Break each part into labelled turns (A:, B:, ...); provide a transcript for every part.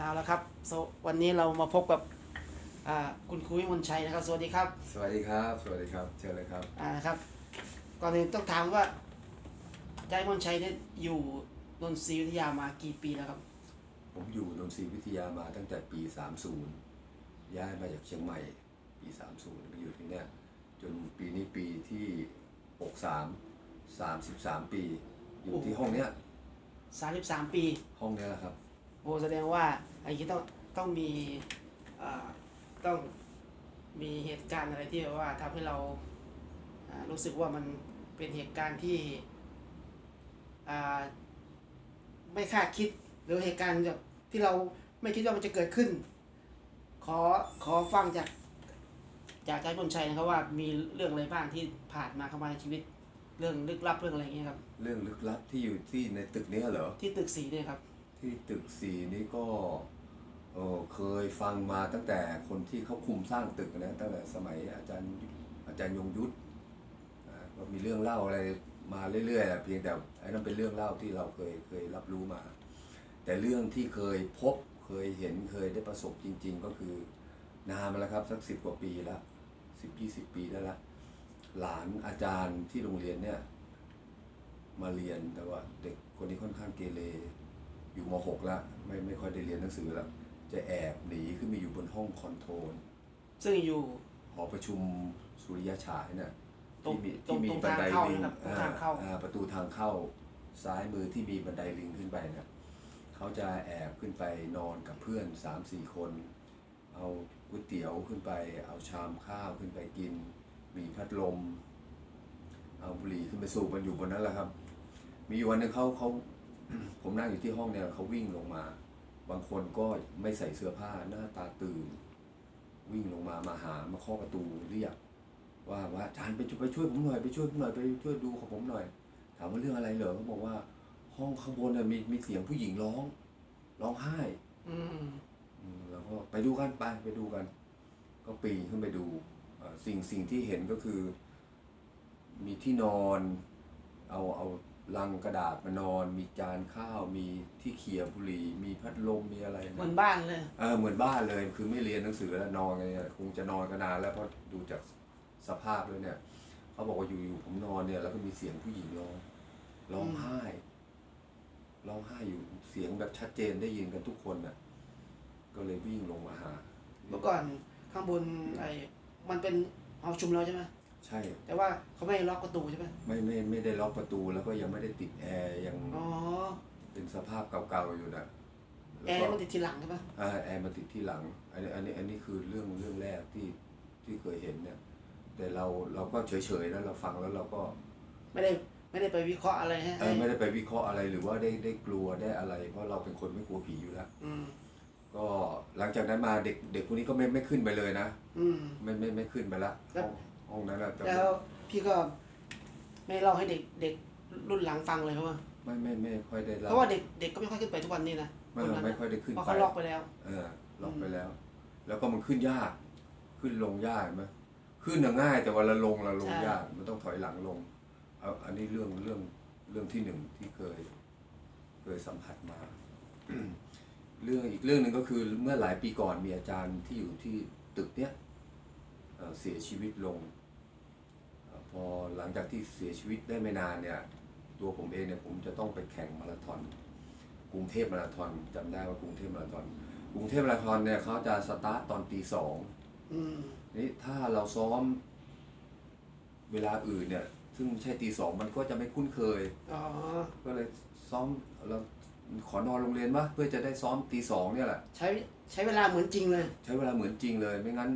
A: เอาละครับโซวันนี้เรามาพบกับอ่าคุณครูวิมลชัยนะครับ สวัสดีครับ
B: สวัสดีครับ สวัสดีครับ เชิญเลยครับ
A: อ่านะครับ ก่อนอื่นต้องถามว่าอาจารย์วิมลชัยเนี่ยอยู่นนทรีย์วิทยามากี่ปีแล้วครับ
B: ผมอยู่นนทรีย์วิทยามาตั้งแต่ปี 30 ย้ายมาจากเชียงใหม่ ปี 30มาอยู่ที่เนี่ยจนปีนี้ปีที่ 63 33 ปี อยู่ที่ห้องเนี้ย
A: 33 ปี
B: ห้องเนี้ยแหละครับ
A: โอ้แสดงว่าไอ้ที่ต้องต้องมีอ่าต้องมีเหตุการณ์อะไรที่แบบว่าทำให้เราอ่ารู้สึกว่ามันเป็นเหตุการณ์ที่อ่าไม่คาดคิดหรือเหตุการณ์แบบที่เราไม่คิดว่ามันจะเกิดขึ้น ขอขอฟังจากจากอาจารย์บนชัยนะครับว่ามีเรื่องอะไรบ้างที่ผ่านมาเข้ามาในชีวิต เรื่องลึกลับเรื่องอะไรอย่างเงี้ยครับ
B: เรื่องลึกลับที่อยู่ที่ในตึกเนี้ยเหรอ
A: ที่ตึกสีเนี่ยครับ
B: ที่ตึกสี่นี่ก็เออเคยฟังมาตั้งแต่คนที่เขาคุมสร้างตึกนะตั้งแต่สมัยอาจารย์อาจารย์ยงยุทธอ่าก็มีเรื่องเล่าอะไรมาเรื่อยๆแหละเพียงแต่ไอ้นั่นเป็นเรื่องเล่าที่เราเคยเคยรับรู้มา แต่เรื่องที่เคยพบเคยเห็นเคยได้ประสบจริง ๆ ก็คือนานมาแล้วครับสักสิบกว่าปีแล้วสิบยี่สิบปีได้ละหลานอาจารย์ที่โรงเรียนเนี่ยมาเรียนแต่ว่าเด็กคนนี้ค่อนข้างเกเร อยู่ม .6 แล้วไม่ไม่ค่อยได้เรียนหนังสือแล้ว จะแอบหนีขึ้นไปอยู่บนห้องคอนโทรล
A: ซึ่งอยู่
B: หอประชุมสุริยฉายเนี่ย
A: ตรง
B: ที่มี
A: ตรง
B: ที่มี
A: ตรง
B: บันได
A: ทางเข้า
B: ลิง
A: นะครับตรงทางเข้า
B: อ่อ่ประตูทางเข้าซ้ายมือที่มีบันไดลิงขึ้นไปเนี่ยเขาจะแอบขึ้นไปนอนกับเพื่อนสามสี่คน เอาก๋วยเตี๋ยวขึ้นไป เอาชามข้าวขึ้นไปกิน มีพัดลม เอาบุหรี่ขึ้นไปสูบมันอยู่บนนั้นแหละครับ มีอยู่วันหนึงเขาเขา ผมนั่งอยู่ที่ห้องเนี่ยเขาวิ่งลงมา บางคนก็ไม่ใส่เสื้อผ้าหน้าตาตื่น วิ่งลงมามาหามาเคาะประตูเรียกว่าว่าอาจารย์ไปช่วยไปช่วยผมหน่อยไปช่วยผมหน่อยไปช่วยดูของผมหน่อย ถามว่าเรื่องอะไรเหรอเขาบอกว่า ห้องข้างบนน่ะมีมีเสียงผู้หญิงร้อง ร้องไห้
A: อืม
B: อืมแล้วก็ไปดูกันไปไปดูกัน ก็ปีนขึ้นไปดูเอ่อสิ่งสิ่งที่เห็นก็คือ มีที่นอน เอาเอา ลังกระดาษมานอน มีจานข้าวมีที่เขี่ยบุหรี่มีพัดลมมีอะไรนะ
A: เหมือนบ้านเลย
B: เออเหมือนบ้านเลยคือไม่เรียนหนังสือแล้วนอนกันเนี่ยคงจะนอนกันนานแล้วเพราะดูจากสภาพแล้วเนี่ยเขาบอกว่าอยู่ๆผมนอนเนี่ยแล้วก็มีเสียงผู้หญิงร้องร้องไห้ร้องไห้อยู่เสียงแบบชัดเจนได้ยินกันทุกคนน่ะ ก็เลยวิ่งลงมาหา
A: เมื่อก่อนข้างบนไอ้มันเป็นหอประชุมเราใช่ไหม
B: ใช่
A: แต่ว่าเขาไม่ล็อกประตูใช่ไหม
B: ไม่ไม่ไม่ได้ล็อกประตูแล้วก็ยังไม่ได้ติดแอร์ยัง
A: อ๋อ
B: เป็นสภาพเก่าๆอยู่นะ
A: แอร์มันติดทีหลังใช่ปะ
B: อ่าแอร์มาติดที่หลัง อันนี้อันนี้อันนี้คือเรื่องเรื่องแรกที่ที่เคยเห็นเนี่ย แต่เราเราก็เฉยๆแล้วเราฟังแล้วเราก็
A: ไม่ได้ไม่ได้ไปวิเคราะห์อะไรฮะ
B: เออไม่ได้ไปวิเคราะห์อะไรหรือว่าได้ได้กลัวได้อะไร เพราะเราเป็นคนไม่กลัวผีอยู่แล้ว
A: อืม
B: ก็หลังจากนั้นมาเด็กเด็กคนนี้ก็ไม่ไม่ขึ้นไปเลยนะ
A: อืม
B: ไม่ไม่ไม่ขึ้นไปละ
A: แล้ว
B: ห้องห้องนั้นแหละแต่
A: แล้วพี่ก็ไม่เล่าให้เด็กเด็กรุ่นหลังฟังเลยเพราะว่า
B: ไม่ไม่ไม่ค่อยได้
A: เพ
B: เล่า
A: ราะว่าเด็กเด็กก็ไม่ค่อยขึ้นไปทุกวันนี้นะ
B: ไม่
A: คนนั้น
B: ไม่ค่อยได้ขึ้น
A: เพราะ
B: ไป
A: เขาล็อกไปแล้ว
B: เออล็อกไปแล้ว แล้วก็มันขึ้นยาก ขึ้นลงยากเห็นไหมขึ้นน่ะง่าย แต่เวลาลงเราลง
A: ใช่
B: ยากมันต้องถอยหลังลงเอาอันนี้เรื่องเรื่องเรื่องที่หนึ่งที่เคย เคยสัมผัสมา เรื่องอีกเรื่องหนึ่งก็คือเมื่อหลายปีก่อนมีอาจารย์ที่อยู่ที่ตึกเนี้ยเอ่อเสียชีวิตลงเอ่อ พอหลังจากที่เสียชีวิตได้ไม่นานเนี่ย ตัวผมเองเนี่ยผมจะต้องไปแข่งมาราธอน กรุงเทพมาราธอนจำได้ว่ากรุงเทพมาราธอน กรุงเทพมาราธอนเนี่ยเขาจะสตาร์ทตอนตีสอง
A: อืม
B: นี่ถ้าเราซ้อมเวลาอื่นเนี่ย ซึ่งไม่ใช่ตีสองมันก็จะไม่คุ้นเคย
A: อ๋อ
B: ก็เลยซ้อมเราขอนอนโรงเรียนวะเพื่อจะได้ซ้อมตีสองเนี่ยแหละ
A: ใช้ใช้เวลาเหมือนจริงเลย
B: ใช้เวลาเหมือนจริงเลย ไม่งั้น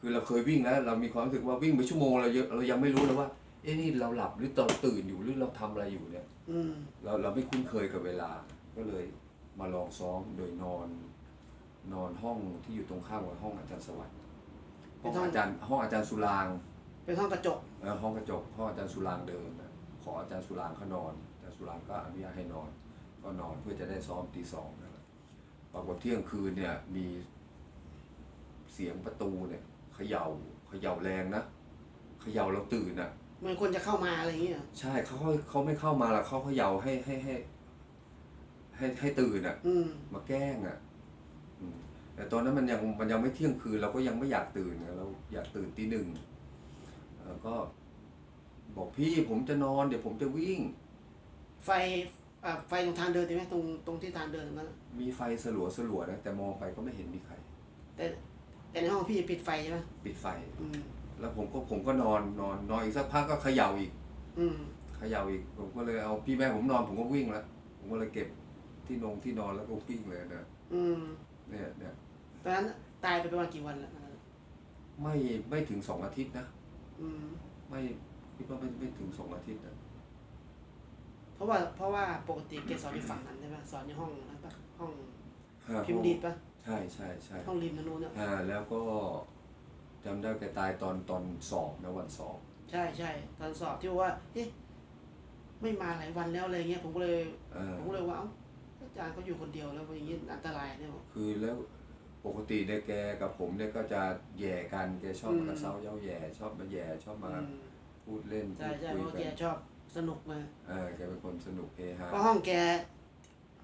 B: คือเราเคยวิ่งแล้วเรามีความรู้สึกว่าวิ่งไปชั่วโมงเราเยอะเรายังไม่รู้เลยว่าเอ๊ะนี่เราหลับหรือเราตื่นอยู่หรือเราทำอะไรอยู่เนี่ย
A: อืม
B: เราเราไม่คุ้นเคยกับเวลา ก็เลยมาลองซ้อมโดยนอน นอนห้องที่อยู่ตรงข้ามกับห้องอาจารย์สวัสดิ์ห้องอาจารย์ห้องอาจารย์สุรางค์
A: เป็นห้องกระจก
B: เอ่อห้องกระจกห้องอาจารย์สุรางค์เดิมนะขออาจารย์สุรางค์เขานอนอาจารย์สุรางค์ก็อนุญาตให้นอน ก็นอนเพื่อจะได้ซ้อมตีสองนะครับปรากฏเที่ยงคืนเนี่ยมีเสียงประตูเนี่ย เขย่าเขย่าแรงนะเขย่าเราตื่นอะ
A: เหมือนคนจะเข้ามาอะไรอย่างเงี้ย
B: ใช่เขาเขาเขาไม่เข้ามาหรอกเขาเขย่าให้ให้ให้ ให้ให้ตื่นอะ
A: อืม
B: มาแกล้งอะอืมแต่ตอนนั้นมันยังมันยังไม่เที่ยงคืนเราก็ยังไม่อยากตื่นนะเราอยากตื่นตีหนึ่งเอ่อก็ บอกพี่ผมจะนอน เดี๋ยวผมจะวิ่ง
A: ไฟอ่าไฟตรงทางเดินใช่ไหมตรงตรงที่ทางเดินตรงนั้น
B: มีไฟสลัวสลัวๆนะแต่มองไปก็ไม่เห็นมีใคร
A: แต่ แต่ในห้องพี่ปิดไฟใช่ไหม
B: ปิดไฟ
A: อืม
B: แล้วผมก็ผมก็นอนนอนนอนอีกสักพักก็เขย่าอีก
A: อืม
B: เขย่าอีก ผมก็เลยเอาพี่แม่ผมนอนผมก็วิ่งแล้วผมก็เลยเก็บที่นงที่นอนแล้วก็วิ่งเลยนะ
A: อืม
B: เนี่ยเนี่ย
A: ตอนนั้นตายไปประมาณกี่วันแล้ว
B: ไม่ไม่ถึงสองอาทิตย์นะ
A: อืม
B: ไม่คิดว่าไม่ไม่ถึงสองอาทิตย์นะ
A: เพราะว่าเพราะว่าปกติแกสอนอยู่ฝั่งนั้นใช่ไหมสอนอยู่ห้องนั้นปะห้อง
B: ฮะ
A: พิมพ์ดีดปะ
B: ใช่ใช่ใช่
A: ห้องริมทางนู้นเนี่ย
B: อ่าแล้วก็จำได้แกตายตอนตอนสอบนะวันสอบ
A: ใช่ใช่ตอนสอบที่ว่าเอ๊ะไม่มาหลายวันแล้วอะไรเงี้ยผมก็เลย
B: เออ
A: ผมก็เลยว่าเอ้าอาจารย์เขาอยู่คนเดียวแล้วอย่างงี้อันตรายเนี่ยบอก
B: คือแล้วปกติเนี่ยแกกับผมเนี่ยก็จะแย่กันแกชอบ
A: อืม
B: มากระเซ้าเย้าแย่ชอบมาแย่ชอบมา
A: อืม
B: พูดเล่น
A: ใช่
B: พูด
A: ใช่
B: คุ
A: เพ
B: ย
A: ราะ
B: กั
A: แก
B: น
A: ชอบสนุกมา
B: เออแกเป็นคนสนุกเฮฮา
A: เพราะห้องแก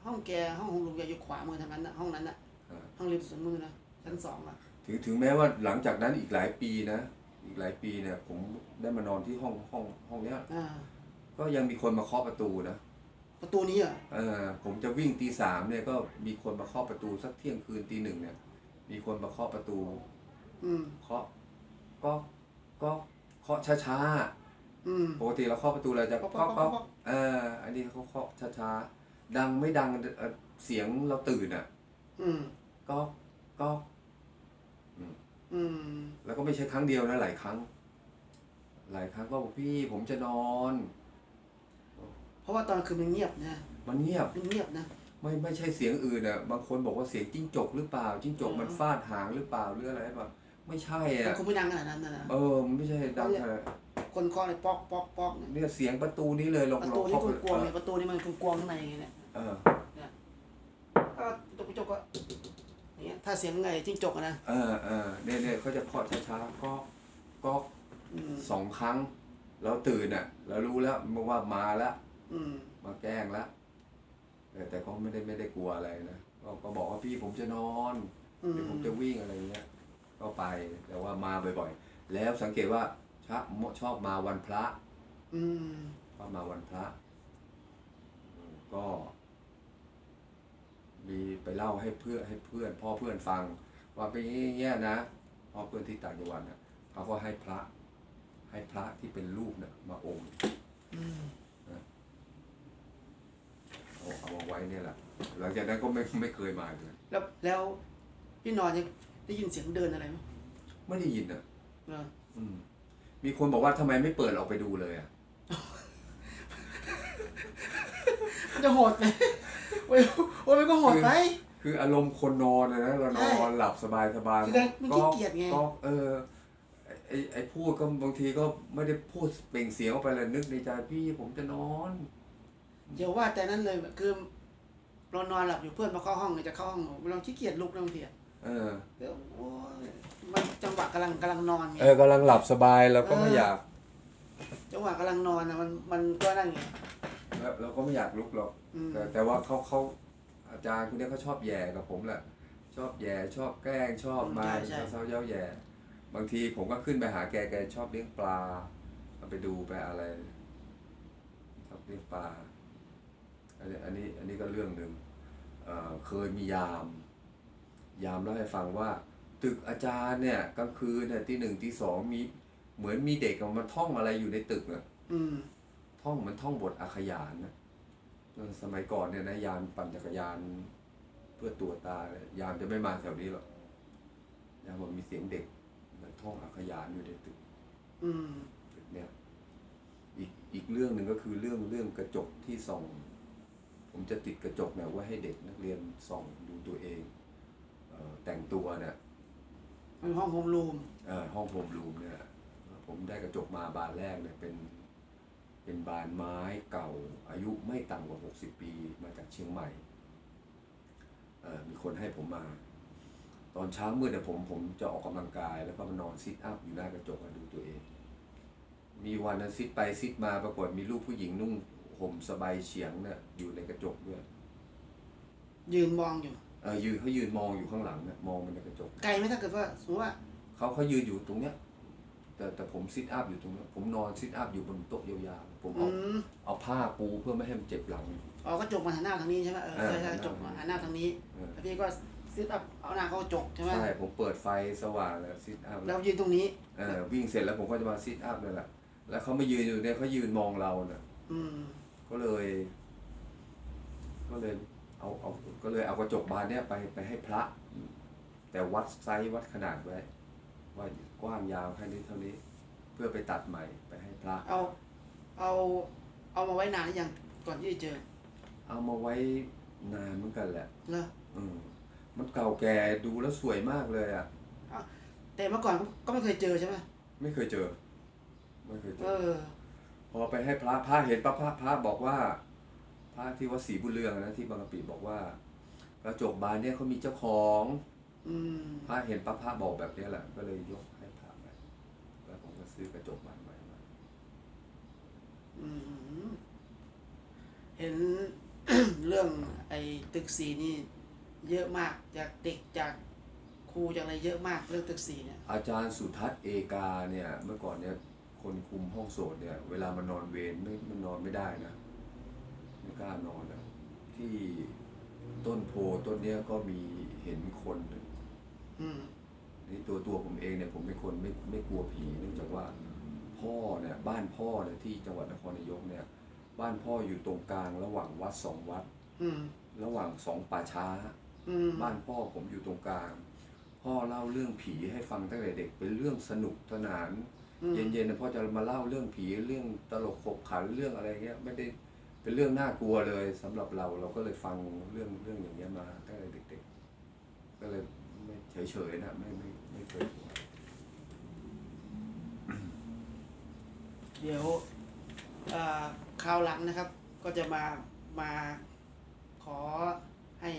A: ห้องแกห้องของลุงแกอยู่ขวามือทางนั้นนะห้องนั้นน่ะ
B: อ่า
A: ห้องริมสุดมือนะชั้นสองอะ
B: ถึงถึงแม้ว่าหลังจากนั้นอีกหลายปีนะ อีกหลายปีเนี่ย ผมได้มานอนที่ห้องห้องห้องเนี้ย
A: อ่า
B: ก็ยังมีคนมาเคาะประตูนะ
A: ประตูนี้เหรอ
B: เออผมจะวิ่งตีสามเนี่ยก็มีคนมาเคาะประตูสักเที่ยงคืนตีหนึ่งเนี่ย มีคนมาเคาะประตู
A: อืม
B: เคาะก็ก็เคาะช้า
A: อืม
B: ๆปกติเราเคาะประตูเราจะ
A: ป๊อก
B: เคาะ
A: ป๊อก
B: เคาะ
A: ป๊อก
B: เอออันนี้เขาเคาะช้าๆดังไม่ดังเอ่อเสียงเราตื่นอะ
A: อืม
B: ก็ก็
A: อืม
B: แล้วก็ไม่ใช่ครั้งเดียวนะหลายครั้ง หลายครั้งก็บอกพี่ผมจะนอน
A: เพราะว่าตอนคืนมันเงียบนะ
B: มันเงียบ
A: มันเงียบนะ
B: ไม่ไม่ใช่เสียงอื่นอะ บางคนบอกว่าเสียงจิ้งจกหรือเปล่า จิ้งจก
A: อืม
B: มันฟาดหางหรือเปล่าหรืออะไรแบบไม่ใช่
A: มัน
B: อะ
A: คงไม่ดังขนาดนั้นนะนะ
B: เออมันไม่ใช่ดังขนาด
A: คนเคาะเลยปอกปอกปอกเนี่ย
B: เนี่ยเสียงประตูนี้เลยลอง
A: ประ
B: ล
A: ตู
B: อง
A: นี่
B: เข้าไป
A: กวงๆเนี่ยประตูนี่มันกวงๆข้างในอย่างเงี้ยเนี่ย
B: เออ
A: ก็ตกกระจกก็อย่าง เงี้ยถ้าเสียงไงจิ้งจกอะนะ
B: เออเออเนี่ยเนี่ยเขาจะเคาะช้าๆก็ก็
A: อืม
B: สองครั้ง เราตื่นอะเรารู้แล้วว่ามาแล้ว
A: อืม
B: มาแกล้งแล้วแต่แต่ก็ไม่ได้ไม่ได้กลัวอะไรนะก็ก็บอกว่าพี่ผมจะนอน
A: อืม
B: เดี๋ยวผมจะวิ่งอะไรเงี้ย ก็ไปแต่ว่ามาบ่อยๆ แล้วสังเกตว่าชะชอบมาวันพระ
A: อืม
B: ชอบมาวันพระอืมก็ มีไปเล่าให้เพื่อนให้เพื่อน พ่อเพื่อนฟัง ว่าเป็นอย่างเงี้ยนะพ่อเพื่อนที่ต่างจังหวัดนะเขาก็ให้พระ ให้พระที่เป็นรูปเนี่ยมาองค์
A: อืม
B: เอาเอามาไว้เนี่ยแหละหลังจากนั้นก็ไม่ไม่เคยมาเลย
A: แล้วแล้วพี่นอนยังได้ยินเสียงเดินอะไรไหม
B: ไม่ได้ยินอะ
A: เออ
B: อืม มีคนบอกว่าทำไมไม่เปิดออกไปดูเลยอะ
A: มันจะโหดไหม โอ้ยโอ้ยมันก็โหดไป
B: คืออารมณ์คนนอนนะนะเรานอนหลับสบายสบาย
A: คือมันขี้เกียจไง
B: ก็เออไอไอพูดก็บางทีก็ไม่ได้พูดเปล่งเสียงออกไปเลยนึกในใจพี่ผมจะนอน
A: เดี๋ยวว่าแต่นั้นเลยคือเรานอนหลับอยู่เพื่อนมาเข้าห้องเนี่ยจะเข้าห้องเราขี้เกียจลุกนะบางทีอะ
B: เออ
A: เดี๋ยวโอ้ยมันจังหวะกำลังกำลังนอนไง
B: เออกำลังหลับสบายเราก็ไม่อยาก
A: จังหวะกำลังนอนนะมันมันก็นั่นไง
B: แล้วเราก็ไม่อยากลุกหรอก
A: อืม
B: แต่แต่ว่าเขาเขาอาจารย์คนนี้เขาชอบแย่กับผมแหละ ชอบแย่ชอบแกล้งชอบมาเศร้าเย้าแย่บางทีผมก็ขึ้นไปหาแกแกชอบเลี้ยงปลาเอาไปดูไปอะไรชอบเลี้ยงปลาอันนี้อันนี้อันนี้ก็เรื่องหนึ่งเอ่อเคยมียาม ยามเล่าให้ฟังว่า ตึกอาจารย์เนี่ยกลางคืนเนี่ยที่หนึ่งที่สองมีเหมือนมีเด็กมันท่องอะไรอยู่ในตึกอะ
A: อืม
B: ท่องเหมันท่องบทอาขยานนะเออ สมัยก่อนเนี่ยนะยามปั่นจักรยานเพื่อตรวจตาเนี่ยยามจะไม่มาแถวนี้หรอกยามบอกมีเสียงเด็กมันท่องอาขยานอยู่ในตึก
A: อืม
B: ตึกเนี่ย อีกอีกเรื่องหนึ่งก็คือเรื่องเรื่องกระจกที่ส่อง ผมจะติดกระจกเนี่ยไว้ให้เด็กนักเรียนส่องดูตัวเองเออแต่งตัวเนี่ย
A: มันห้องโฮมรูม
B: เอ่อห้องโฮมรูมเนี่ยผมได้กระจกมาบานแรกเนี่ยเป็น เป็นบานไม้เก่าอายุไม่ต่ำกว่า 60 ปีมาจากเชียงใหม่เอ่อมีคนให้ผมมา ตอนเช้ามืดเนี่ยผมผมจะออกกำลังกาย แล้วก็มานอนซิทอัพอยู่หน้ากระจกอะดูตัวเอง มีวันนั้นซิทไปซิทมาปรากฏมีลูกผู้หญิงนุ่งห่มสบายเฉียงเนี่ยอยู่ในกระจกด้วย
A: ยืนมองอยู่
B: เออยืนเขายืนมองอยู่ข้างหลังเนี่ยมองมันในกระจก
A: ไกลไหมถ้าเกิดว่าสมมติว่า
B: เขาเขายืนอยู่ตรงเนี้ย แต่แต่ผมซิทอัพอยู่ตรงเนี้ยผมนอนซิทอัพอยู่บนโต๊ะยาวๆผม
A: อื
B: เอา
A: ม
B: เอาผ้าปูเพื่อไม่ให้มันเจ็บหลัง
A: อ๋อกระจกมาหันหน้าทางนี้ใช่ไหมเออ
B: เออ
A: ใช่ใช่กระจกมาหันหน้าทางนี้
B: เออ
A: แล้วพี่ก็ซิทอัพเอาหน้าเข้ากระจกใช่ไหม
B: ใช่ผมเปิดไฟสว่างแล้วซิทอัพ
A: แล้วยืนตรงนี้
B: เออวิ่งเสร็จแล้วผมก็จะมาซิทอัพนั่นแหละแล้วเขามายืนอยู่เนี่ยเขายืนมองเราเนี่ย
A: อืม
B: ก็เลย ก็เลย เอาเอาก็เลยเอากระจกบานเนี่ยไปไปให้พระ แต่วัดไซส์วัดขนาดไว้ ว่ากว้างยาวแค่นี้เท่านี้ เพื่อไปตัดใหม่ไปให้พระ
A: เอา เอา เอามาไว้นานหรือยังก่อนที่จะเจอ
B: เอามาไว้นานเหมือนกันแหละ
A: เหรอ
B: อืมมันเก่าแก่ดูแล้วสวยมากเลยอะ
A: แต่เมื่อก่อนก็ไม่เคยเจอใช่ไหม
B: ไม่เคยเจอ ไม่เคยเจ
A: เอ
B: อ
A: อ
B: พอไปให้พระพระเห็นพระพระพระบอกว่า พระที่วัดศรีบุญเรืองนะที่บางกะปิบอกว่า กระจกบานเนี่ยเขามีเจ้าของ
A: อืม
B: พระเห็นพระพระบอกแบบเนี้ยแหละ ก็เลยยกให้พระไปแล้วผมก็ซื้อกระจกบานใหม่มา
A: อืมเห็น เรื่องไอ้ตึกสีนี่ เยอะมากจากเด็กจากครูจากอะไรเยอะมากเรื่องตึกสีเนี่ย
B: อาจารย์สุทัศน์เอกาเนี่ย เมื่อก่อนเนี่ยคนคุมห้องโสดเนี่ย เวลามานอนเวรไม่มันนอนไม่ได้นะไม่กล้านอนนะที่ต้นโพต้นเนี้ยก็มีเห็นคนหนึ่ง
A: อืม
B: นี่ตัวตัวผมเองเนี่ยผมเป็นคนไม่ไม่กลัวผีเนื่องจากว่าพ่อเนี่ยบ้านพ่อเนี่ยที่จังหวัดนครนายกเนี่ย บ้านพ่ออยู่ตรงกลางระหว่างวัดสองวัด
A: อืม
B: ระหว่างสองป่าช้า
A: อืม
B: บ้านพ่อผมอยู่ตรงกลาง พ่อเล่าเรื่องผีให้ฟังตั้งแต่เด็กเป็นเรื่องสนุกสนาน
A: อืม
B: เย็นๆนะพ่อจะมาเล่าเรื่องผีเรื่องตลกขบขันเรื่องอะไรเงี้ยไม่ได้เป็นเรื่องน่ากลัวเลยสำหรับเราเราก็เลยฟังเรื่องเรื่องอย่างเงี้ยมาตั้งแต่เด็ก ๆ ก็เลยไม่เฉยๆนะไม่ไม่ไม่เคยกลัว
A: เดี๋ยวเอ่อคราวหลังนะครับ ก็จะมามาขอให้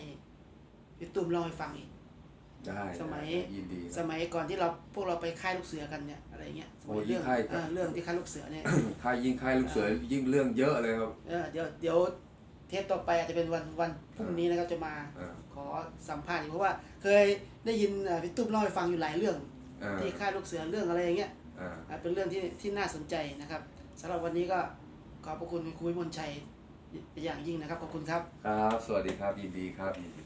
A: พี่ตุ้มเล่าให้ฟังอีก
B: ได้
A: สมัย
B: ยินดีค
A: ส
B: รับ
A: มัยก่อนที่เราพวกเราไปค่ายลูกเสือกันเนี่ยอะไรเงี้ยส
B: โอ้
A: มัย
B: ยิ่
A: เรื่องง
B: ค่าย
A: เออเรื่องที่ค่ายลูกเสือเนี่ย
B: ค่ายยิ่งค่ายลูกเสือยิ่งเรื่องเยอะเลยครับ
A: เออเดี๋ยวเดี๋ยวเท ปต่อไปอาจจะเป็นวันวันพรุ่งนี้นะครับจะมา
B: อ่า
A: ขอสัมภาษณ์อีกเพราะว่า เคยได้ยินเอ่อพี่ตุ้มเล่าให้ฟังอยู่หลายเรื่อง
B: อ่า
A: ที่ค่ายลูกเสือเรื่องอะไรอย่างเงี้ย
B: อ่า
A: อะเป็นเรื่องที่ที่น่าสนใจนะครับสำหรับวันนี้ก็ขอบพระคุณคุณครูวิมลชัยอย่างยิ่งนะครับขอบคุณครับ
B: ครับ สวัสดีครับยินดีครับยินดี